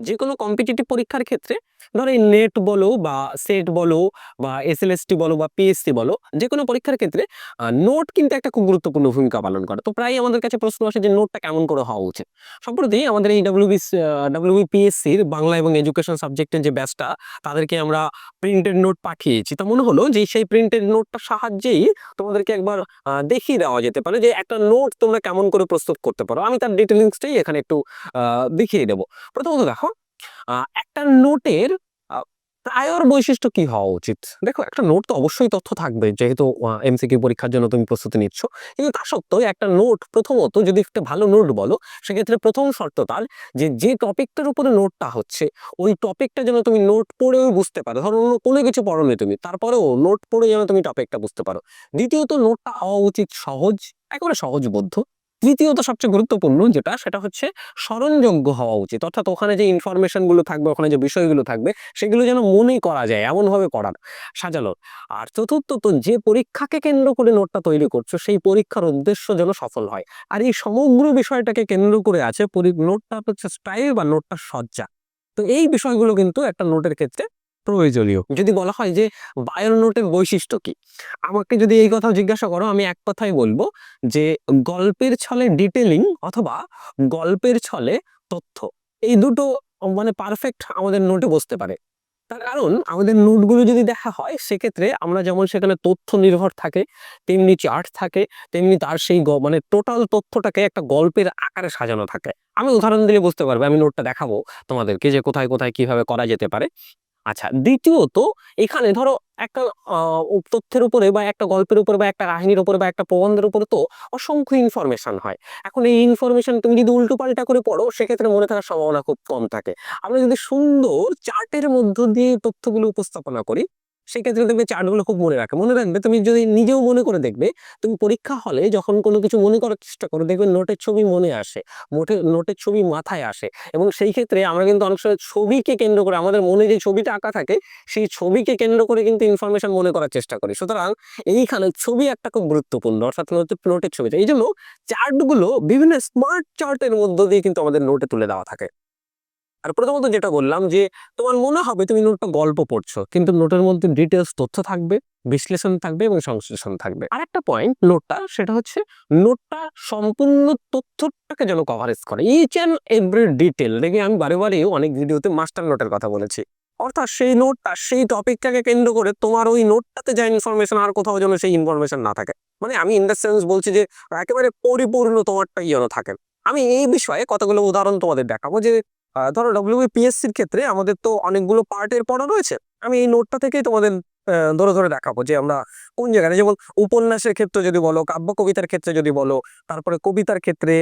যে কোনো কম্পিটিটিভ পরীক্ষার ক্ষেত্রে ধরো এই নেট বলো বা সেট বলো বা এস এসএলএসটি বলো বা পিএসসি বলো যে কোনো পরীক্ষার ক্ষেত্রে নোট কিন্তু একটা খুব গুরুত্বপূর্ণ ভূমিকা পালন করে। তো প্রায় আমাদের কাছে প্রশ্ন আসে যে নোটটা কেমন করে হওয়া উচিত? সম্প্রতি আমাদের এই ডাব্লিউবি ডাব্লিউবিপিএসসির বাংলা এবং এডুকেশন সাবজেক্টের যে ব্যাচটা তাদেরকে আমরা প্রিন্টেড নোট পাঠিয়েছি। তা মনে হলো যে সেই প্রিন্টেড নোটটার সাহায্যেই তোমাদেরকে একবার দেখিয়ে দেওয়া যেতে পারে যে একটা নোট তোমরা কেমন করে প্রস্তুত করতে পারো। আমি তার ডিটেলিংসটাই এখানে একটু দেখিয়ে দেবো। প্রথমত দেখো একটা নোটের প্রায়র বৈশিষ্ট্য কি হওয়া উচিত? দেখো, একটা নোট তো অবশ্যই তথ্য থাকবে, যেহেতু এমসিকিউ পরীক্ষার জন্য তুমি প্রস্তুতি নিচ্ছ। কিন্তু তা সত্ত্বেও একটা নোট প্রথমত যদি একটা ভালো নোট বলো, সেক্ষেত্রে প্রথম শর্ত তার যে যে টপিকটার উপরে নোটটা হচ্ছে, ওই টপিকটা যেন তুমি নোট পড়েও বুঝতে পারো। ধরো, অন্য কোনো কিছু পড়োনি তুমি, তারপরেও নোট পড়ে যেন তুমি টপিকটা বুঝতে পারো। দ্বিতীয়ত, নোটটা হওয়া উচিত সহজ, একেবারে সহজবোধ্য। তৃতীয়ত সবচেয়ে গুরুত্বপূর্ণ যেটা, সেটা হচ্ছে স্মরণযোগ্য হওয়া উচিত। অর্থাৎ ওখানে যে ইনফরমেশনগুলো থাকবে, ওখানে যে বিষয়গুলো থাকবে, সেগুলো যেন মনে করা যায়, এমনভাবে করার। সাজালো আর চতুর্থত, যে পরীক্ষাকে কেন্দ্র করে নোটটা তৈরি করছ, সেই পরীক্ষার উদ্দেশ্য যেন সফল হয়। আর এই সমগ্র বিষয়টাকে কেন্দ্র করে আছে নোটটা হচ্ছে স্টাইল বা নোটটা সজ্জা। তো এই বিষয়গুলো কিন্তু একটা নোটের ক্ষেত্রে প্রয়োজনীয়। যদি বলা হয় যে বায়োর নোটের বৈশিষ্ট্য কি? আমাকে যদি এই কথা জিজ্ঞাসা করো, আমি এক কথাই বলব যে গল্পের ছলে ডিটেলিং অথবা গল্পের ছলে তথ্য, এই দুটো মানে পারফেক্ট আমাদের নোটে বসতে পারে। তার কারণ আমাদের নোটগুলো যদি দেখা হয়, সেক্ষেত্রে আমরা যেমন সেখানে তথ্য নির্ভর থাকে, তেমনি চার্ট থাকে, তেমনি তার সেই মানে টোটাল তথ্যটাকে একটা গল্পের আকারে সাজানো থাকে। আমি উদাহরণ দিলে বুঝতে পারবে, আমি নোটটা দেখাবো তোমাদেরকে যে কোথায় কোথায় কীভাবে করা যেতে পারে। আচ্ছা দ্বিতীয়ত এখানে ধরো একটা তথ্যের উপরে বা একটা গল্পের উপরে বা একটা কাহিনীর উপরে বা একটা প্রবন্ধের উপরে তো অসংখ্য ইনফরমেশন হয়। এখন এই ইনফরমেশন তুমি যদি উল্টো পাল্টা করে পড়ো, সেক্ষেত্রে মনে থাকার সম্ভাবনা খুব কম থাকে। আমরা যদি সুন্দর চার্টের মধ্য দিয়ে তথ্যগুলো উপস্থাপনা করি সেক্ষেত্রে দেখবে চার্টগুলো খুব মনে রাখে। মনে রাখবে, তুমি যদি নিজেও মনে করে দেখবে, তুমি পরীক্ষা হলে যখন কোনো কিছু মনে করার চেষ্টা করো, দেখবে নোটের ছবি মনে আসে, মোটে, নোটের ছবি মাথায় আসে। এবং সেই ক্ষেত্রে আমরা কিন্তু অনেক সময় ছবিকে কেন্দ্র করে, আমাদের মনে যে ছবিটা আঁকা থাকে, সেই ছবিকে কেন্দ্র করে কিন্তু ইনফরমেশন মনে করার চেষ্টা করি। সুতরাং এইখানে ছবি একটা খুব গুরুত্বপূর্ণ, অর্থাৎ নোটে নোটের ছবিটা এই জন্য চার্টগুলো বিভিন্ন স্মার্ট চার্টের মধ্য দিয়ে কিন্তু আমাদের নোটে তুলে দেওয়া থাকে। আর প্রথমত যেটা বললাম যে, তোমার মনে হবে তুমি নোটটা গল্প পড়ছো, কিন্তু নোটের মধ্যে ডিটেলস তথ্য থাকবে, বিশ্লেষণ থাকবে এবং সংশ্লেষণ থাকবে। আর একটা পয়েন্ট নোটটা, সেটা হচ্ছে নোটটা সম্পূর্ণ তথ্যটাকে যেন কভারেজ করে। ইচ অ্যান্ড এভরি ডিটেল দেখে আমি বারে বারে অনেক ভিডিওতে মাস্টার নোটের কথা বলেছি। অর্থাৎ সেই নোটটা, সেই টপিকটাকে কেন্দ্র করে তোমার ওই নোটটাতে যা ইনফরমেশন আর কোথাও যেন সেই ইনফরমেশন না থাকে। মানে আমি ইন দ্য সেন্স বলছি যে, একেবারে পরিপূর্ণ তোমারটাই যেন থাকে। আমি এই বিষয়ে কতগুলো উদাহরণ তোমাদের দেখাবো যে ধরো ডব্লিউপিএসসির ক্ষেত্রে আমাদের তো অনেকগুলো পার্টের পড়া রয়েছে। আমি এই নোটটা থেকেই তোমাদের ধরে ধরে দেখাবো যে আমরা কোন জায়গায়, যেমন উপন্যাসের ক্ষেত্রে যদি বলো কাব্য কবিতার ক্ষেত্রে যদি বলো, তারপরে কবিতার ক্ষেত্রে,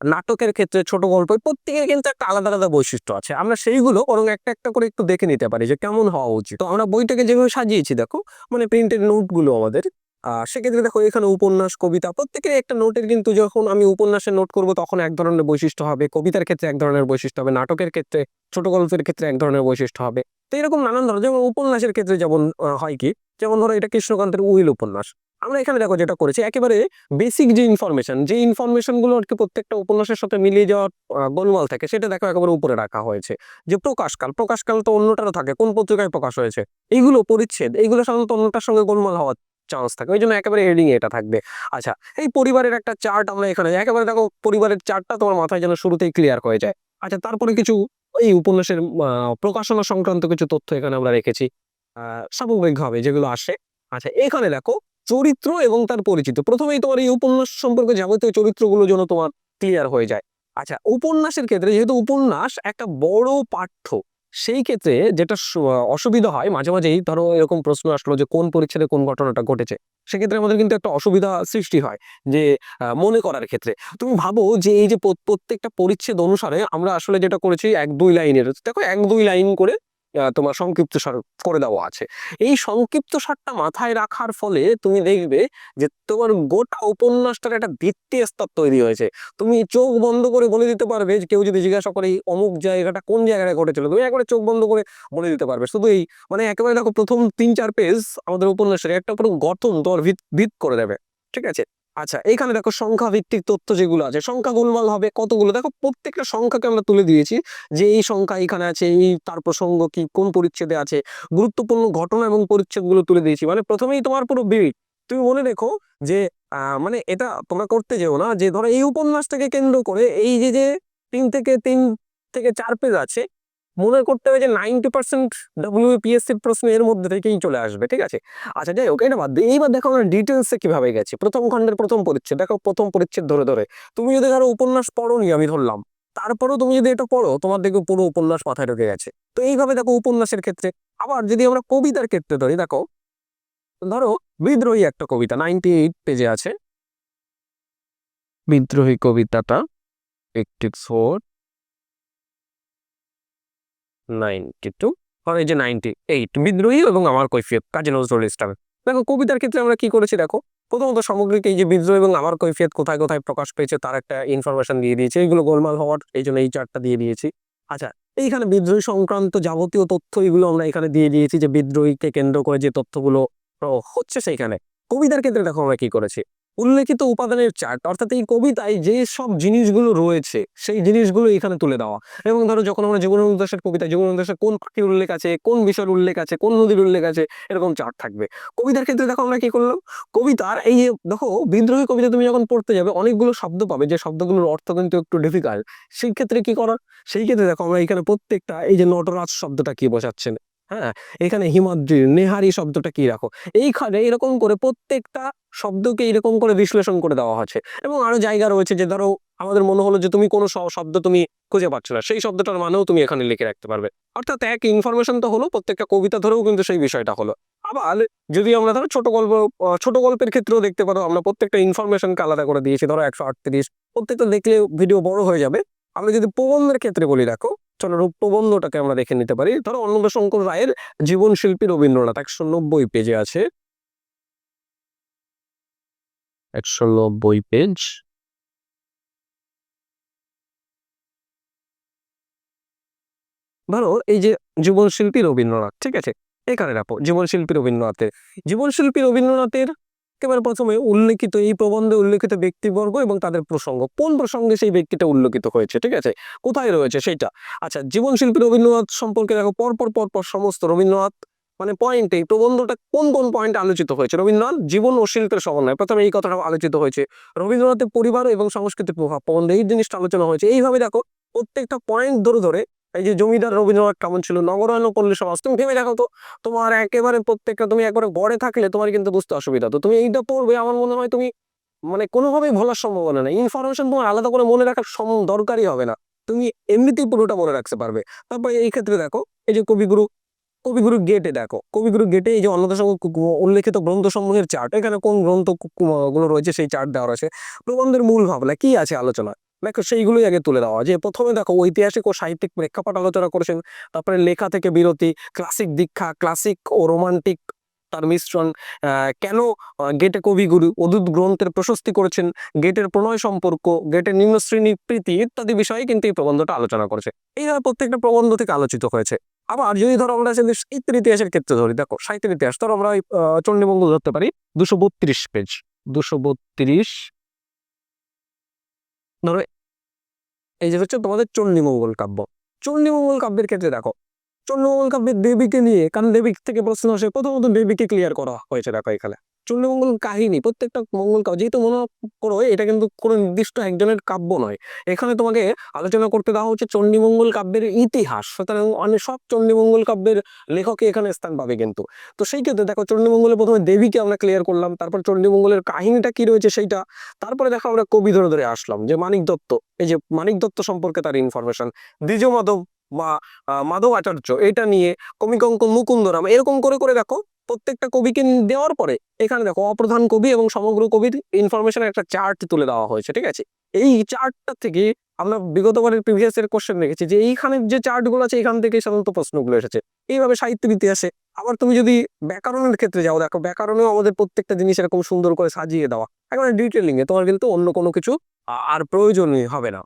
নাটকের ক্ষেত্রে ছোট গল্প প্রত্যেকের কিন্তু একটা আলাদা আলাদা বৈশিষ্ট্য আছে। আমরা সেইগুলো বরং একটা একটা করে একটু দেখে নিতে পারি যে কেমন হওয়া উচিত। তো আমরা বইটাকে যেভাবে সাজিয়েছি, দেখো মানে প্রিন্টেড নোটগুলো আমাদের সেক্ষেত্রে দেখো এখানে উপন্যাস, কবিতা প্রত্যেকের একটা নোটের কিন্তু যখন আমি উপন্যাসের নোট করব তখন এক ধরনের বৈশিষ্ট্য হবে। কবিতার ক্ষেত্রে এক ধরনের বৈশিষ্ট্য হবে, নাটকের ক্ষেত্রে, ছোট গল্পের ক্ষেত্রে এক ধরনের বৈশিষ্ট্য হবে। তো এরকম নানান ধরনের, যেমন উপন্যাসের ক্ষেত্রে যেমন হয় কি? যেমন ধরো এটা কৃষ্ণকান্তের উইল উপন্যাস। আমরা এখানে দেখো যেটা করেছি, একেবারে বেসিক যে ইনফরমেশন যে ইনফরমেশনগুলো আর কি প্রত্যেকটা উপন্যাসের সাথে মিলিয়ে যাওয়ার গোলমাল থাকে, সেটা দেখো একেবারে উপরে রাখা হয়েছে। যে প্রকাশকাল প্রকাশকাল তো অন্যটারও থাকে, কোন পত্রিকায় প্রকাশ হয়েছে? এইগুলো পরিচ্ছেদ, এইগুলো সাধারণত অন্যটার সঙ্গে গোলমাল হওয়ার চান্স থাকে। ওই জন্য একেবারে হেডিং এটা থাকবে। আচ্ছা এই পরিবারের একটা চার্ট আমরা এখানে, একেবারে দেখো পরিবারের চার্টটা তোমার মাথায় যেন শুরুতেই ক্লিয়ার হয়ে যায়। আচ্ছা তারপরে কিছু এই উপন্যাসের প্রকাশনা সংক্রান্ত কিছু তথ্য এখানে আমরা রেখেছি। স্বাভাবিকভাবে যেগুলো আসে। আচ্ছা এখানে দেখো চরিত্র এবং তার পরিচিত। প্রথমেই তোমার এই উপন্যাস সম্পর্কে যাবতীয় চরিত্রগুলো যেন তোমার ক্লিয়ার হয়ে যায়। আচ্ছা উপন্যাসের ক্ষেত্রে যেহেতু উপন্যাস একটা বড় পাঠ্য সেই ক্ষেত্রে যেটা অসুবিধা হয় মাঝে মাঝেই ধরো এরকম প্রশ্ন আসলো যে কোন পরিচ্ছেদে কোন ঘটনাটা ঘটেছে, সেক্ষেত্রে আমাদের কিন্তু একটা অসুবিধা সৃষ্টি হয় যে মনে করার ক্ষেত্রে। তুমি ভাবো যে এই যে প্রত্যেকটা পরিচ্ছেদ অনুসারে আমরা আসলে যেটা করেছি এক দুই লাইনের, দেখো এক দুই লাইন করে তোমার সংক্ষিপ্ত সার করে দেওয়া আছে। এই সংক্ষিপ্ত সারটা মাথায় রাখার ফলে তুমি দেখবে যে তোমার গোটা উপন্যাসটার একটা ভিত্তি স্তর তৈরি হয়েছে। তুমি চোখ বন্ধ করে বলে দিতে পারবে কেউ যদি জিজ্ঞাসা করে এই অমুক জায়গাটা কোন জায়গায় ঘটেছিল, তুমি একবারে চোখ বন্ধ করে বলে দিতে পারবে। শুধু এই মানে একেবারে দেখো প্রথম তিন চার পেজ আমাদের উপন্যাসের একটা পুরো গঠন তোমার ভিত ভিত করে দেবে। ঠিক আছে? আচ্ছা এখানে দেখো সংখ্যা ভিত্তিক তথ্য যেগুলো আছে, সংখ্যা গোলমাল হবে কতগুলো? দেখো প্রত্যেকটা সংখ্যাকে আমরা তুলে দিয়েছি যে এই সংখ্যা এখানে আছে, এই তার প্রসঙ্গ কি, কোন পরিচ্ছেদে আছে, গুরুত্বপূর্ণ ঘটনা এবং পরিচ্ছেদগুলো তুলে দিয়েছি। মানে প্রথমেই তোমার পুরো বিড়ি তুমি মনে রেখো যে মানে এটা তোমরা করতে যেও না যে ধরো এই উপন্যাসটাকে কেন্দ্র করে এই যে যে তিন থেকে তিন থেকে চার পেজ আছে মনে করতে হবে যে নাইনটি পার্সেন্ট ডাব্লিউপিএসসির প্রশ্ন এর মধ্যে থেকেই চলে আসবে, ঠিক আছে? আচ্ছা যাই হোক, এটা বাদ দিয়ে। এইবার দেখো আমরা ডিটেলসে কীভাবে গেছি। প্রথম খণ্ডের প্রথম পরিচ্ছেদ। দেখো, প্রথম পরিচ্ছেদ ধরে ধরে। তুমি যদি ধরো উপন্যাস পড়োনি, আমি ধরলাম। তারপরেও তুমি যদি এটা পড়ো, তোমার দেখবে পুরো উপন্যাস মাথায় ঢুকে গেছে। তো এইভাবে দেখো উপন্যাসের ক্ষেত্রে। আবার যদি আমরা কবিতার ক্ষেত্রে ধরি, দেখো। ধরো, বিদ্রোহী একটা কবিতা নাইনটি এইট পেজে আছে। বিদ্রোহী কবিতাটা এইটটি ফোর নাইনটি টু। এই যে নাইনটি এইট, বিদ্রোহী এবং আমার কৈফিয়ত, কাজী নজরুল ইসলাম। দেখো, কবিতার ক্ষেত্রে আমরা কি করেছি দেখো, প্রথমত সামগ্রিক এই যে বিদ্রোহ এবং আমার কৈফিয়ত কোথায় কোথায় প্রকাশ পেয়েছে তার একটা ইনফরমেশন দিয়ে দিয়েছে। এগুলো গোলমাল হওয়ার এই জন্য এই চারটা দিয়ে দিয়েছি। আচ্ছা এইখানে বিদ্রোহী সংক্রান্ত যাবতীয় তথ্য এগুলো আমরা এখানে দিয়ে দিয়েছি যে বিদ্রোহীকে কেন্দ্র করে যে তথ্যগুলো হচ্ছে সেইখানে। কবিতার ক্ষেত্রে দেখো আমরা কি করেছি উল্লেখিত উপাদানের চার্ট অর্থাৎ এই কবিতায় যে সব জিনিসগুলো রয়েছে, সেই জিনিসগুলো এখানে তুলে দেওয়া। এবং ধরো যখন আমরা জীবন উদ্দেশ্যের কবিতা জীবন উদ্দেশ্যে কোন পাখির উল্লেখ আছে, কোন বিষয়ের উল্লেখ আছে, কোন নদীর উল্লেখ আছে, এরকম চার্ট থাকবে। কবিতার ক্ষেত্রে দেখো আমরা কি করলাম? কবিতার এই যে, দেখো বিদ্রোহী কবিতা তুমি যখন পড়তে যাবে, অনেকগুলো শব্দ পাবে, যে শব্দগুলোর অর্থ কিন্তু একটু ডিফিকাল্ট সেই ক্ষেত্রে কি করার সেই ক্ষেত্রে দেখো আমরা এখানে প্রত্যেকটা এই যে নটরাজ শব্দটা কি বোঝাচ্ছেন? হ্যাঁ? এখানে হিমাদ্রি, নেহারি শব্দটা কি রাখো? এইখানে এরকম করে প্রত্যেকটা শব্দকে এরকম করে বিশ্লেষণ করে দেওয়া হচ্ছে এবং আরও জায়গা রয়েছে যে ধরো আমাদের মনে হলো যে তুমি কোনো শব্দ তুমি খুঁজে পাচ্ছ না। সেই শব্দটার মানেও তুমি এখানে লিখে রাখতে পারবে। অর্থাৎ এক ইনফরমেশন তো হলো, প্রত্যেকটা কবিতা ধরেও কিন্তু সেই বিষয়টা হলো। আবার যদি আমরা ধরো ছোট গল্প ছোট গল্পের ক্ষেত্রেও দেখতে পারো, আমরা প্রত্যেকটা ইনফরমেশনকে আলাদা করে দিয়েছি। ধরো একশো আটত্রিশ, প্রত্যেকটা দেখলে ভিডিও বড় হয়ে যাবে। আমরা যদি প্রবন্ধের ক্ষেত্রে বলি, দেখো চলো রূপ প্রবন্ধটাকে আমরা দেখে নিতে পারি। ধরো অন্নদাশঙ্কর রায়ের জীবন শিল্পী রবীন্দ্রনাথ, একশো নব্বই পেজে আছে। একশো নব্বই পেজ ধরো এই যে জীবন শিল্পী রবীন্দ্রনাথ, ঠিক আছে? এখানে রাখো জীবন শিল্পী রবীন্দ্রনাথের। জীবন শিল্পী রবীন্দ্রনাথের একেবারে প্রথমে উল্লেখিত, এই প্রবন্ধে উল্লেখিত ব্যক্তিবর্গ এবং তাদের প্রসঙ্গ। কোন প্রসঙ্গে সেই ব্যক্তিটা উল্লেখিত হয়েছে? ঠিক আছে? কোথায় রয়েছে সেইটা? আচ্ছা জীবন শিল্পী রবীন্দ্রনাথ সম্পর্কে দেখো, পরপর পরপর সমস্ত রবীন্দ্রনাথ মানে পয়েন্টে এই। প্রবন্ধটা কোন কোন পয়েন্টে আলোচিত হয়েছে? রবীন্দ্রনাথ জীবন ও শিল্পের সমন্বয়। প্রথমে এই কথাটা আলোচিত হয়েছে। রবীন্দ্রনাথের পরিবার এবং সংস্কৃতির প্রভাব। প্রবন্ধে এই জিনিসটা আলোচনা হয়েছে। এইভাবে দেখো, প্রত্যেকটা পয়েন্ট ধরে ধরে এই যে জমিদার রবীন্দ্রনাথ কেমন ছিল? নগরায়ণ পল্লী সমাজ তুমি ভেবে দেখো তো, তোমার একেবারে প্রত্যেকটা তুমি একবারে গড়ে থাকলে তোমার কিন্তু বুঝতে অসুবিধা। তো তুমি এইটা পড়বে, আমার মনে হয় তুমি মানে কোনোভাবেই ভোলার সম্ভাবনা নেই। ইনফরমেশন তোমার আলাদা করে মনে রাখার সম- দরকারই হবে না। তুমি এমনিতেই পুরোটা মনে রাখতে পারবে। তারপরে এই ক্ষেত্রে দেখো, এই যে কবিগুরু কবিগুরু গেটে দেখো। কবিগুরু গেটে এই যে অন্যদের সঙ্গে উল্লেখিত গ্রন্থ সমূহের চার্ট এখানে কোন গ্রন্থগুলো রয়েছে সেই চার্ট দেওয়া রয়েছে প্রবন্ধের মূল ভাবনা কি আছে আলোচনা দেখো সেইগুলোই আগে তুলে দেওয়া যে প্রথমে দেখো ঐতিহাসিক ও সাহিত্যিক প্রেক্ষাপট আলোচনা করেছেন তারপরে লেখা থেকে বিরতি ক্লাসিক দীক্ষা ক্লাসিক ও রোমান্টিক তার মিশ্রণ কেন গেটে কবিগুরু অদূত গ্রন্থের প্রশস্তি করেছেন গেটের প্রণয় সম্পর্ক গেটের নিম্ন শ্রেণি প্রীতি ইত্যাদি বিষয়ে কিন্তু এই প্রবন্ধটা আলোচনা করেছে। এইভাবে প্রত্যেকটা প্রবন্ধ থেকে আলোচিত হয়েছে। আবার যদি ধরো আমরা যদি সাহিত্যের ইতিহাসের ক্ষেত্রে ধরি দেখো সাহিত্যের ইতিহাস ধরো আমরা ওই, চণ্ডীমঙ্গল ধরতে পারি দুশো বত্রিশ পেজ দুশো বত্রিশ ধরো এই যে হচ্ছে তোমাদের চণ্ডীমঙ্গল কাব্য। চণ্ডীমঙ্গল কাব্যের ক্ষেত্রে দেখো, চণ্ডীমঙ্গল কাব্যের দেবীকে নিয়ে, কারণ দেবী থেকে প্রশ্ন আসে, প্রথমত দেবীকে ক্লিয়ার করা হয়েছে দেখো এখানে। চণ্ডীমঙ্গল কাহিনী, প্রত্যেকটা মঙ্গল কাব্য যেহেতু মনে করো এটা কিন্তু কোনো নির্দিষ্ট একজনের কাব্য নয়। এখানে তোমাকে আলোচনা করতে দেওয়া হচ্ছে চণ্ডীমঙ্গল কাব্যের ইতিহাস। সুতরাং অনেক সব চণ্ডীমঙ্গল কাব্যের লেখকে এখানে স্থান পাবে কিন্তু। তো সেই ক্ষেত্রে দেখো চণ্ডীমঙ্গলে প্রথমে দেবীকে আমরা ক্লিয়ার করলাম, তারপর চণ্ডীমঙ্গলের কাহিনীটা কি রয়েছে সেইটা, তারপরে দেখো আমরা কবি ধরে ধরে আসলাম, যে মানিক দত্ত, এই যে মানিক দত্ত সম্পর্কে তার ইনফরমেশন দ্বিজ মাধব বা মাধব আচার্য এটা নিয়ে কমিকঙ্ক মুকুন্দরাম, এরকম করে করে দেখো প্রত্যেকটা কবিকে দেওয়ার পরে এখানে দেখো অপ্রধান কবি এবং সমগ্র কবির ইনফরমেশনের একটা চার্ট তুলে দেওয়া হয়েছে, ঠিক আছে? এই চার্টটা থেকে আমরা বিগতবারের প্রিভিয়াস এর কোশ্চেন রেখেছি যে এইখানে যে চার্টগুলো আছে, এখান থেকে সাধারণত প্রশ্নগুলো এসেছে। এইভাবে সাহিত্যের ইতিহাসে আবার তুমি যদি ব্যাকরণের ক্ষেত্রে যাও, দেখো ব্যাকরণেও আমাদের প্রত্যেকটা জিনিস এরকম সুন্দর করে সাজিয়ে দেওয়া। একেবারে ডিটেলিং এ তোমার কিন্তু অন্য কোনো কিছু আর প্রয়োজনই হবে না।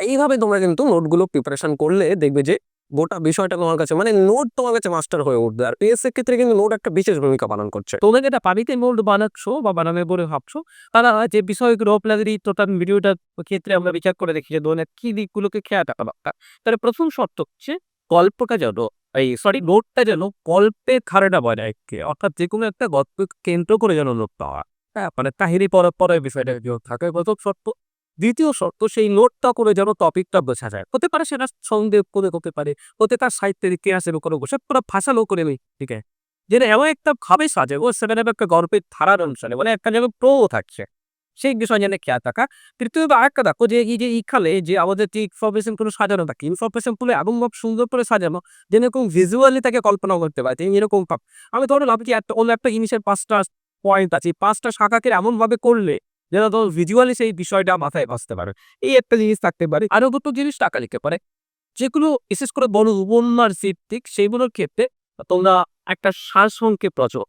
এইভাবে তোমরা কিন্তু নোটগুলো প্রিপারেশন করলে দেখবে যে গোটা বিষয়টা তোমার কাছে মানে নোট তোমার কাছে মাস্টার হয়ে উঠবে। আর পিএসসি ক্ষেত্রে কিন্তু নোট একটা বিশেষ ভূমিকা পালন করছে। তোমরা যেটা পাবিতে মোল্ড বানাচ্ছো বা বানাবে বলে ভাবছ, তারা যে বিষয়গুলো আপনাদের এই ভিডিওটার ক্ষেত্রে আমরা বিচার করে দেখি যে ধরনের কি দিকগুলোকে খেয়াল রাখা দরকার। তাহলে প্রথম শর্ত হচ্ছে গল্পটা যেন, এই সরি নোটটা যেন গল্পের ধারেটা বজায় রাখে, অর্থাৎ যে কোনো একটা গল্প কেন্দ্র করে যেন নোট পাওয়া। হ্যাঁ মানে কাহিনী পড়ার পরে বিষয়টা থাকে, প্রথম শর্ত দ্বিতীয় শর্ত, সেই নোটটা করে যেন টপিকটা বোঝা যায়। হতে পারে সেটা সন্দেহ করে, হতে পারে, হতে তার সাহিত্যের ইতিহাসের উপরে বসে পুরো ভাষালো করে নেই, ঠিক আছে? যেটা এমন একটা ভাবে সাজে, ও সেখানে একটা গল্পের ধারার অনুসারে মানে একটা যেন প্রো থাকছে। সেই বিষয় যেন খেয়াল থাকা। তৃতীয় আরেকটা দেখো যে, এই যে ইখালে যে আমাদের যে গুলো সাজানো থাকে এমন ভাবে সুন্দর করে সাজানো যেরকম ভিজুয়ালি তাকে কল্পনা করতে পারে এরকম ভাব। আমি ধরো ভাবছি একটা অন্য একটা জিনিসের পাঁচটা পয়েন্ট আছে পাঁচটা শাখাকে এমনভাবে করলে যেন তোর ভিজুয়ালি সেই বিষয়টা মাথায় বাঁচতে পারে। এই একটা জিনিস থাকতে পারে। আরও দুটো জিনিস টাকা লিখতে পারে। যেগুলো বিশেষ করে বড় উপন্যাস ভিত্তিক সেইগুলোর ক্ষেত্রে তোমরা একটা সারসংক্ষেপ রচনা।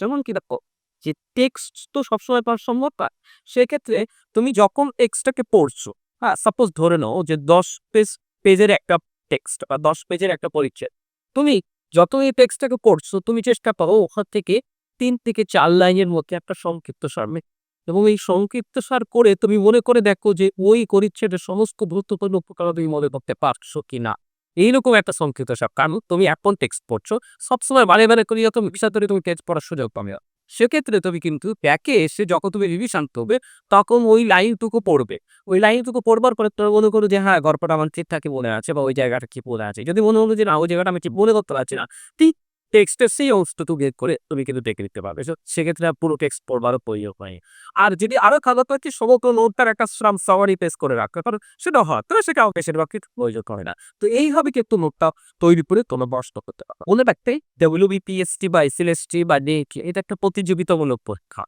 যেমন কি দেখো, যে টেক্সট তো সবসময় পাওয়া সম্ভব না সেক্ষেত্রে তুমি যখন টেক্সটটাকে পড়ছো হ্যাঁ সাপোজ ধরে নাও যে দশ পেজ, পেজের একটা টেক্সট বা দশ পেজের একটা পরিচ্ছেদ। তুমি যত এই টেক্সটটাকে পড়ছো, তুমি চেষ্টা করো ওখান থেকে তিন থেকে চার লাইনের মধ্যে একটা সংক্ষিপ্ত সারমে এবং এই সংক্ষিপ্ত সার করে তুমি মনে করে দেখো যে ওই পরিচ্ছেদের সমস্ত গুরুত্বপূর্ণ উপকার তুমি মনে করতে পারছ কিনা। এইরকম একটা সংক্ষিপ্ত সার কারণ তুমি এখন টেক্সট পড়ছো, সবসময় বারে বারে করে যত বিষয় ধরে তুমি টেক্সট পড়ার সুযোগ পাবে। সেক্ষেত্রে তুমি কিন্তু ব্যাকে এসে যখন তুমি রিভিশন করবে, তখন ওই লাইনটুকু পড়বে। ওই লাইনটুকু পড়বার পরে তুমি মনে করো যে হ্যাঁ গল্পটা আমার ঠিকঠাকই মনে আছে বা ওই জায়গাটা কি বলে আছে। যদি মনে হলো যে, না, ওই জায়গাটা আমি ঠিক মনে করতে পারছি না। ঠিক টেক্সটের সেই অংশটুকু বের করে তুমি কিন্তু দেখে নিতে পারবে। সেক্ষেত্রে পুরো টেক্সট পড়বারও প্রয়োজন হয় আর যদি আরও খারাপ হচ্ছে সমগ্র নোটটার একটা শ্রাম সাওয়ারি পেস করে রাখতে পারো, সেটা হয় তো সেটা বেশিরভাগ ক্ষেত্রে প্রয়োজন হয় না। তো এইভাবে কিন্তু নোটটা তৈরি করে তোমরা বস্ত করতে পারো। মনে রাখতে ডব্লিউবিপিএসটি বা এসএলএসটি বা নেট এটা একটা প্রতিযোগিতামূলক পরীক্ষা।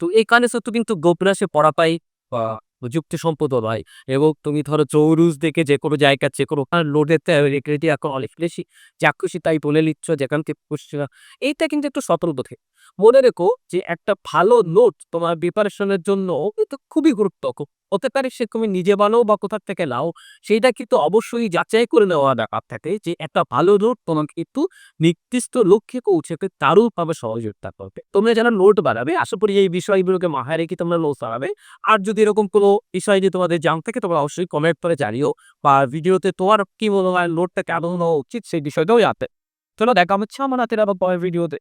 তো এখানে শুধু কিন্তু গোপরাসে পড়া পাই বা যুক্তি সম্পদ হয় এবং তুমি ধরো চৌরুজ দেখে যে কোনো জায়গা যে কোনো লোডের রেক্রেটি এখন অনেক বেশি। যা খুশি তাই বলে নিচ্ছ যেখান থেকে। এইটা কিন্তু একটু সতর্ক থেকে। মনে রেখো যে একটা ভালো নোট তোমার প্রিপারেশনের জন্য কিন্তু খুবই গুরুত্বপূর্ণ হতে পারে সে তুমি নিজে বানাও বা কোথার থেকে নাও, সেইটা কিন্তু অবশ্যই যাচাই করে নেওয়া দরকার থাকে যে একটা ভালো নোট তোমাকে কিন্তু নির্দিষ্ট লক্ষ্যে পৌঁছাতে দারুণভাবে সহযোগিতা করবে। তোমরা যারা নোট বানাবে, আশা করি এই বিষয়গুলোকে মাথায় রেখে তোমরা নোট বানাবে। আর যদি এরকম কোনো বিষয় যদি তোমাদের জান থাকে, তোমরা অবশ্যই কমেন্ট করে জানিও বা ভিডিওতে তোমার কি মনে হয় নোটটা কেমন হওয়া উচিত সেই বিষয়টাও জানতে। চলো দেখা হচ্ছে আমার হাতের আবার পরের ভিডিওতে